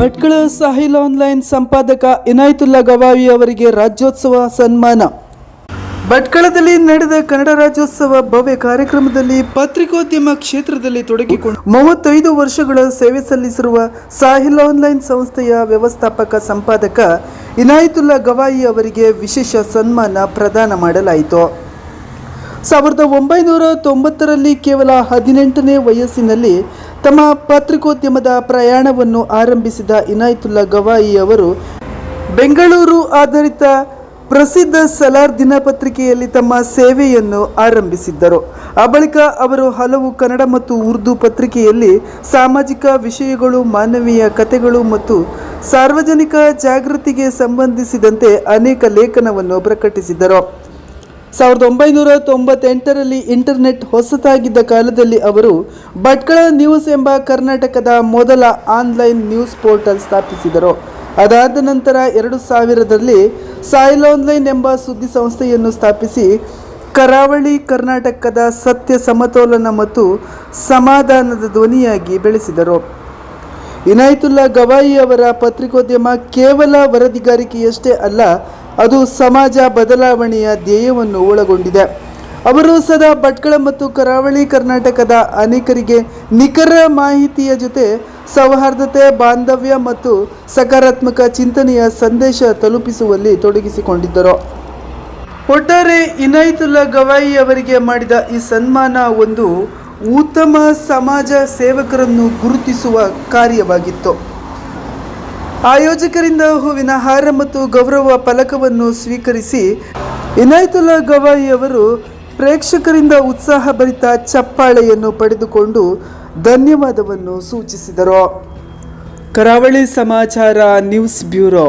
Bhatkal Sahil online ಸಂಪಾದಕ ಇನಾಯತುಲ್ಲಾ ಗವಾಯಿ ಅವರಿಗೆ ರಾಜ್ಯೋತ್ಸವ ಸನ್ಮಾನ. ಭಟ್ಕಳದಲ್ಲಿ ನಡೆದ ಕನ್ನಡ ರಾಜ್ಯೋತ್ಸವ ಭವ್ಯ ಕಾರ್ಯಕ್ರಮದಲ್ಲಿ ಪತ್ರಿಕೋದ್ಯಮ ಕ್ಷೇತ್ರದಲ್ಲಿ ತೊಡಗಿಕೊಂಡು ಮೂವತ್ತೈದು ವರ್ಷಗಳ ಸೇವೆ ಸಲ್ಲಿಸಿರುವ ಸಾಹಿಲ್ ಆನ್ಲೈನ್ ಸಂಸ್ಥೆಯ ವ್ಯವಸ್ಥಾಪಕ ಸಂಪಾದಕ ಇನಾಯತುಲ್ಲಾ ಗವಾಯಿ ಅವರಿಗೆ ವಿಶೇಷ ಸನ್ಮಾನ ಪ್ರದಾನ ಮಾಡಲಾಯಿತು. ಸಾವಿರದ ಒಂಬೈನೂರ ತೊಂಬತ್ತರಲ್ಲಿ ಕೇವಲ ಹದಿನೆಂಟನೇ ವಯಸ್ಸಿನಲ್ಲಿ ತಮ್ಮ ಪತ್ರಿಕೋದ್ಯಮದ ಪ್ರಯಾಣವನ್ನು ಆರಂಭಿಸಿದ ಇನಾಯತುಲ್ಲಾ ಗವಾಯಿ ಅವರು, ಬೆಂಗಳೂರು ಆಧಾರಿತ ಪ್ರಸಿದ್ಧ ಸಲಾರ್ ದಿನಪತ್ರಿಕೆಯಲ್ಲಿ ತಮ್ಮ ಸೇವೆಯನ್ನು ಆರಂಭಿಸಿದ್ದರು. ಆ ಬಳಿಕ ಅವರು ಹಲವು ಕನ್ನಡ ಮತ್ತು ಉರ್ದು ಪತ್ರಿಕೆಯಲ್ಲಿ ಸಾಮಾಜಿಕ ವಿಷಯಗಳು, ಮಾನವೀಯ ಕಥೆಗಳು ಮತ್ತು ಸಾರ್ವಜನಿಕ ಜಾಗೃತಿಗೆ ಸಂಬಂಧಿಸಿದಂತೆ ಅನೇಕ ಲೇಖನವನ್ನು ಪ್ರಕಟಿಸಿದರು ಸಾವಿರದ ಒಂಬೈನೂರ ತೊಂಬತ್ತೆಂಟರಲ್ಲಿ ಇಂಟರ್ನೆಟ್ ಹೊಸತಾಗಿದ್ದ ಕಾಲದಲ್ಲಿ ಅವರು ಭಟ್ಕಳ ನ್ಯೂಸ್ ಎಂಬ ಕರ್ನಾಟಕದ ಮೊದಲ ಆನ್ಲೈನ್ ನ್ಯೂಸ್ ಪೋರ್ಟಲ್ ಸ್ಥಾಪಿಸಿದರು. ಅದಾದ ನಂತರ ಎರಡು ಸಾವಿರದಲ್ಲಿ ಸಾಯಿಲ್ ಆನ್ಲೈನ್ ಎಂಬ ಸುದ್ದಿ ಸಂಸ್ಥೆಯನ್ನು ಸ್ಥಾಪಿಸಿ ಕರಾವಳಿ ಕರ್ನಾಟಕದ ಸತ್ಯ ಸಮತೋಲನ ಮತ್ತು ಸಮಾಧಾನದ ಧ್ವನಿಯಾಗಿ ಬೆಳೆಸಿದರು. ಇನಾಯತುಲ್ಲಾ ಗವಾಯಿ ಅವರ ಪತ್ರಿಕೋದ್ಯಮ ಕೇವಲ ವರದಿಗಾರಿಕೆಯಷ್ಟೇ ಅಲ್ಲ ಅದು ಸಮಾಜ ಬದಲಾವಣೆಯ ಧ್ಯೇಯವನ್ನು ಒಳಗೊಂಡಿದೆ. ಅವರು ಸದಾ ಭಟ್ಕಳ ಮತ್ತು ಕರಾವಳಿ ಕರ್ನಾಟಕದ ಅನೇಕರಿಗೆ ನಿಖರ ಮಾಹಿತಿಯ ಜೊತೆ ಸೌಹಾರ್ದತೆ, ಬಾಂಧವ್ಯ ಮತ್ತು ಸಕಾರಾತ್ಮಕ ಚಿಂತನೆಯ ಸಂದೇಶ ತಲುಪಿಸುವಲ್ಲಿ ತೊಡಗಿಸಿಕೊಂಡಿದ್ದರು. ಒಟ್ಟಾರೆ ಇನಾಯತುಲ್ಲಾ ಗವಾಯಿ ಅವರಿಗೆ ಮಾಡಿದ ಈ ಸನ್ಮಾನ ಒಂದು ಉತ್ತಮ ಸಮಾಜ ಸೇವಕರನ್ನು ಗುರುತಿಸುವ ಕಾರ್ಯವಾಗಿತ್ತು. ಆಯೋಜಕರಿಂದ ಹೂವಿನ ಹಾರ ಮತ್ತು ಗೌರವ ಫಲಕವನ್ನು ಸ್ವೀಕರಿಸಿ ಇನಾಯತುಲ್ಲಾ ಗವಾಯಿ ಅವರು ಪ್ರೇಕ್ಷಕರಿಂದ ಉತ್ಸಾಹಭರಿತ ಚಪ್ಪಾಳೆಯನ್ನು ಪಡೆದುಕೊಂಡು ಧನ್ಯವಾದವನ್ನು ಸೂಚಿಸಿದರು. ಕರಾವಳಿ ಸಮಾಚಾರ ನ್ಯೂಸ್ ಬ್ಯೂರೋ.